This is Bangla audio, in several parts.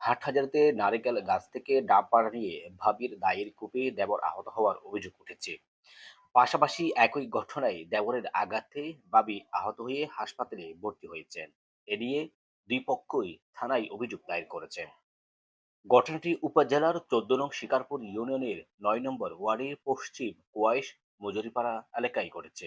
হাটহাজারিতে নারিকেল গাছ থেকে ডাব পাড়া নিয়ে ভাবির দায়ের কূপে দেবর আহত হওয়ার অভিযোগ উঠেছে। পাশাপাশি একই ঘটনায় দেবরের আঘাতে বাবি আহত হয়ে হাসপাতালে ভর্তি হয়েছেন। এ নিয়ে দুই পক্ষই থানায় অভিযোগ দায়ের করেছেন। ঘটনাটি উপজেলার চোদ্দ নং শিকারপুর ইউনিয়নের নয় নম্বর ওয়ার্ডের পশ্চিম কোয়াইশ মজুরিপাড়া এলাকায় ঘটেছে।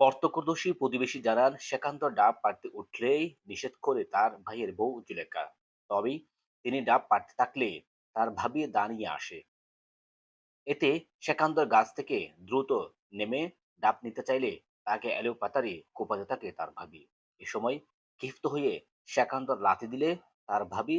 প্রত্যক্ষদর্শী প্রতিবেশী জানান, সেকান্ত ডাব পাড়তে উঠলেই নিষেধ করে তার ভাইয়ের বউ জুলেখা। তবেই তিনি ডাব পাড়তে থাকলে তার ভাবি দাঁড়িয়ে আসে। এতে সেকান্তর গাছ থেকে দ্রুত নেমে ডাব নিতে চাইলে তাকে এলো পাতারে কোপাতে থাকে তার ভাবি। এ সময় ক্ষিপ্ত হয়ে সেকান্তর লাথি দিলে তার ভাবি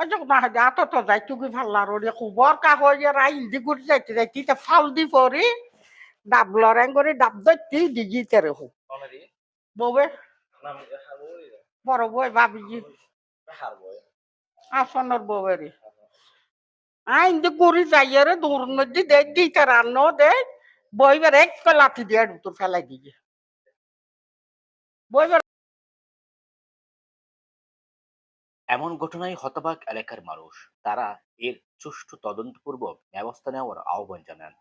আচ্ছা না যা তো তো যাইতে কি ভালো লাগল যাইতে যাই তুই ফাল দি পরি ডাব লরেন করে ডাব দই তুই দিজিতে রে হো বউবে বড় বউ ভাবিজি আসনর বউবে রে আ হিন্দি করে যাইয়ে দে দিতে রান্ন দে বইবার এক লাঠি দিয়ে তোর ফেলাই দিয়ে বইবার এমন ঘটনায় হতবাক এলাকার মানুষ। তারা এর সুষ্ঠু তদন্তপূর্বক ব্যবস্থা নেওয়ার আহ্বান জানান।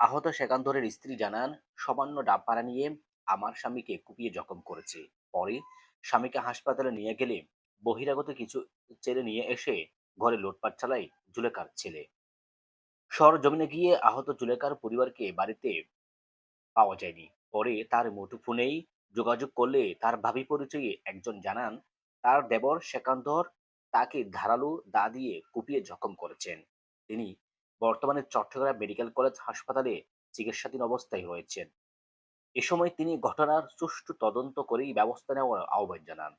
আহত সেকান্তরের স্ত্রী জানান, সামান্য ডাবপাড়া নিয়ে আমার স্বামীকে কুপিয়ে জখম করেছে। পরে স্বামীকে হাসপাতালে নিয়ে গেলে বহিরাগত কিছু ছেলে নিয়ে এসে ঘরে লোটপাট চালায় জুলেকার ছেলে। সর জমিনে গিয়ে আহত জুলেকার পরিবারকে বাড়িতে পাওয়া যায়নি। পরে তার মুঠোফোনেই যোগাযোগ করলে তার ভাবি পরিচয়ে একজন জানান তার দেবর সেকান্দর তাকে ধারালো দা দিয়ে কুপিয়ে জখম করেছেন। তিনি বর্তমানে চট্টগ্রাম মেডিকেল কলেজ হাসপাতালে চিকিৎসাধীন অবস্থায় রয়েছেন। এ সময় তিনি ঘটনার সুষ্ঠু তদন্ত করেই ব্যবস্থা নেওয়ার আহ্বান জানান।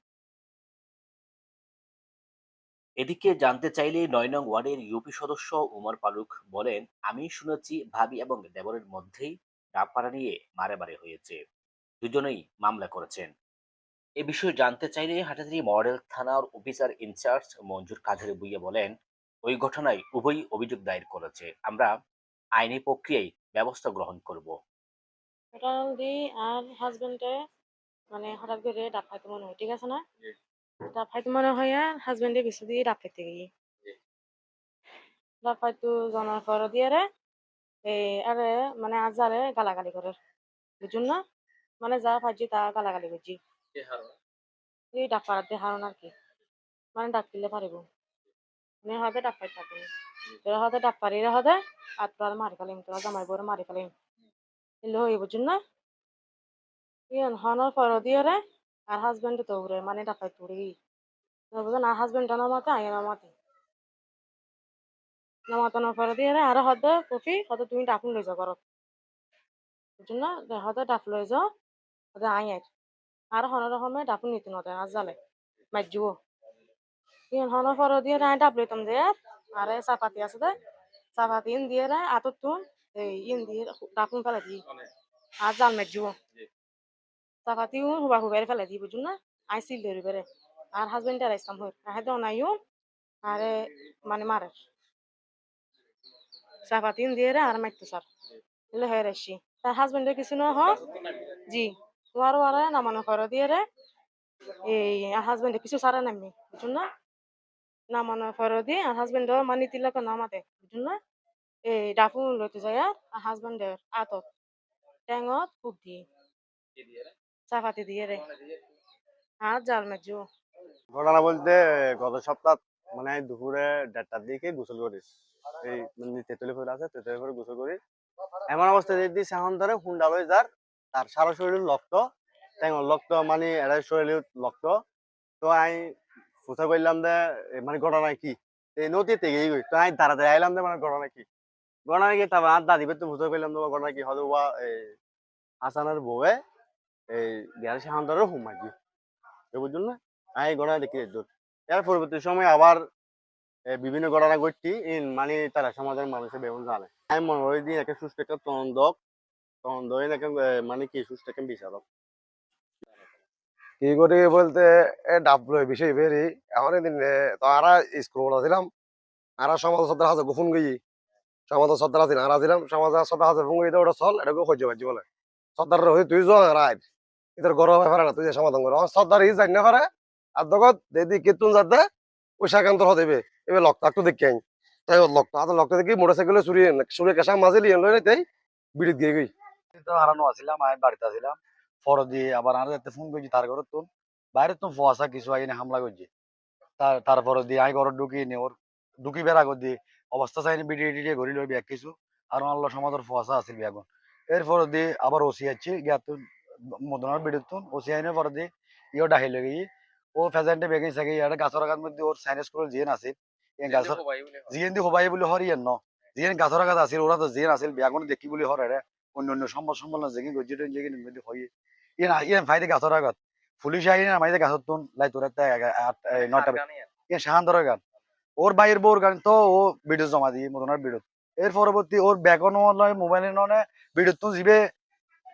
এদিকে জানতে চাইলে নয় নং ওয়ার্ডের ইউপি সদস্য উমর ফারুক বলেন, আমি শুনেছি ভাবি এবং দেবরের মধ্যেই ডাবপাড়া নিয়ে মারামারি হয়েছে। দুজনেই মামলা করেছেন। এ বিষয়ে জানতে চাইলে হাটাজারি মডেল থানার অফিসার ইনচার্জ মঞ্জুর কাদের বুইয়া বলেন ওই ঘটনায় উভয়ই অভিযোগ দায়ের করেছে। আমরা আইনি প্রক্রিয়ায় ব্যবস্থা গ্রহণ করব। আর হাজবেন্ডে মানে হঠাৎ করে ডাব খাইতে মনে হয় ঠিক আছে না? ডাব খাইতে মনে হয় আর হাজবেন্ডে বেশি দিয়ে ডাব খাইতে গিয়ে। ডাব খাইতো জনার পর দিয়ে রে এই আরে মানে আজারে গালাগালি করে বুঝুন না? মানে যা পাইছি তা গালাগালি করছি। এই পাড়াতে হারন আর কি। মানে ডাক দিলে পারিব মানে ডাব পাই থাকে। এরা হয়তো ডাব পারি এরা হয়তো আর তোর মারি ফেলিম তোর জামাই বউরে মারি ফেলিম এলে হই বুঝুন না? ইয়ান হনর পর দিয়ে আর হাজবেন্ড তো উড়ে মানে ডাকাই তুড়ি বুঝুন আর হাজবেন্ড নামাতে আই নামাতে। নামাতানোর পর দিয়ে রে, আর হয়তো কফি হয়তো তুমি ডাকুন লই যাও ঘরত। বুঝুন না? হয়তো ডাক লই যাও হয়তো আই আই আর হনর রকমে ডাকুন নিতে নতে আর জালে মাইজুও ইয়ান হনর পর দিয়ে রে ডাব লইতাম যে। আরে চাপাতি আছে দে চাপাতি ইন দিয়ে রে আতর তুন এই ইন দিয়ে ডাকুন ফেলে দি। আর জাল মাইজুও চাপাতিও হুবা হুবাই ফেলে দি বুঝুন না। আই সিল ধরি বেড়ে আর হাজবেন্ড আর ইসলাম হই আহে তো নাইও আরে মানে মারে চাপাতি ইন দিয়ে আর মাইতো স্যার এলে হয়ে রাখছি তার হাজবেন্ডের কিছু না হ। জি। নামানো করো দিয়ে রে এই হাজবেন্ডে কিছু সারা নামি বুঝুন না নামানো করো দিয়ে আর হাজবেন্ডও মানি তিলক নামাতে বুঝুন না এই ডাকুন লইতে যায় আর হাজবেন্ডের আতত ট্যাঙত খুব দিয়ে চাপাতি দিয়ে রে জাল মাঝু ঘটনা বলতে গত সপ্তাহ মানে দুপুরে দেড়টার দিকে গোসল করি এই মানে তেতুলি ফুল আছে তেতুলি ফুল গোসল করি এমন অবস্থা যদি সেখন ধরে হুন্ডা লই যার তার সারা শরীর টেঙর রক্ত মানে এটা শরীর রক্ত। তো আমি ফুসা করলাম যে মানে ঘটনা কি? এই নদীতে গিয়ে গই তো আমি দাঁড়াতে আইলাম যে মানে ঘটনা কি? গণা কি? তারপর আর দাদি তো বুঝতে পেলাম তো গণা কি? হয়তো বা এই হাসানের বউয়ে এই বিহার সাহান্তরের হুমাই দি এ বুঝুন না? আমি গণা দেখি দূর এর পরবর্তী সময় আবার বিভিন্ন ঘটনা ঘটছি মানে তারা সমাজের মানুষের বেগুন জানে। আমি মনে হয় দিন একটা সুস্থ একটা তন্দক তন্দ একটা মানে কি, সুস্থ একটা কি করি বলতে বিষয় বেরি এখন তো স্কুল সমাজ সদ্দার হাতে গোপন গই সমাজ সদ্দার আছে সমাজ সদ্দার হাতে ফুঙ্গি তো ওটা চল, এটাকে সহ্য পাচ্ছি বলে। সর্দার হয়ে তুই যো রাত ইতার গরম হয়ে পারে না, তুই সমাধান করো। সর্দার ই জানি না পারে আর দগত দেদি কেতুন যাতে পয়সা কান্তর হতে এবার লক তাক তো দেখি তাই লক তাক লক দেখি, মোটরসাইকেলে চুরি চুরি কেসা মাঝে লিয়ে লই তাই, বিড়িত গিয়ে গই। তো হারানো আছিলাম আমি বাড়িতে আছিলাম। পর দিয়ে আবার আর যাতে ফোন করছি তার ঘরে তো বাইরে তো ফসা কিছু আইনে হামলা করছে। তার তারপরে দিয়ে আমি ঘরে ঢুকি নি ওর ঢুকি বেড়া করে দিয়ে অবস্থা চাইনি লই ব্যাগ কিছু। আর আল্লাহ সমাজের ফসা আছিল বেগুন এরপর দিয়ে আবার ওসি আছে গিয়া তো মদনার বিড়িত তো ওসি আইনের পরে দিয়ে ইও ডাহি লেগে ও ফেজেন্টে বেগে সাগে ইয়ার গাছর গাছ মধ্যে ওর সাইনেস করে জিয়েন আছিল। গাছর জিয়েন দি হবাই বলে হরিয়েন ন। জিয়েন গাছর গাছ আছিল ওরা তো জিয়েন আছিল বেগুন দেখি বলে হরে অন্য অন্য সম্বল সম্বল না জেগে গজ্জি টন জেগে মধ্যে হয়ে ইয়ে ইয়ে ফাইদে গাছর আগত পুলিশ আইনে না মাইদে গাছর তুন লাই তোর নটা ইয়ে শাহান ধরে গান ওর বাইরের বউর গান তো ও ভিডিও জমা দিয়ে মতনার ভিডিও এর পরবর্তী ওর ব্যাগনও নয় মোবাইলে নয় ভিডিও তো জিবে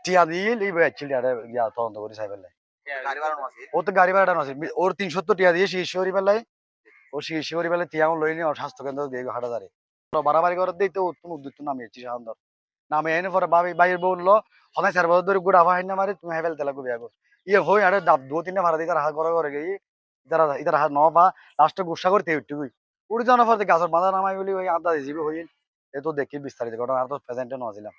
টিয়া দিয়ে এই বেছিল ইয়া তদন্ত করে সাইবেল ও তো গাড়ি ভাড়াটা নছিল ওর তিনশো টিয়া দিয়ে শিশরি বেলায় ও শিশরি বেলায় টিয়া লই নি ওর স্বাস্থ্য কেন্দ্র দিয়ে হাঁটা দাঁড়িয়ে বাড়াবাড়ি করে দিই তো তুমি উদ্যুত নামিয়েছি শাহান ধর নামে এনে পরে বাবি বউ বলল সদায় চার বছর ধরে গুড়া ভাই মারি, তুমি হেফেল তেলা গুবি আগো ইয়ে হই আরে দাব দু তিনটা ভাড়া দিয়ে তার হাত করে করে গিয়ে ইতারা ইতারা হাত ন লাস্টে গুসা করতে উঠতে গই। উড়ি যাওয়ার নামাই বলি, ওই আদা দিবি হই এ তো দেখি বিস্তারিত ঘটনা, আর তো প্রেজেন্টে নছিলাম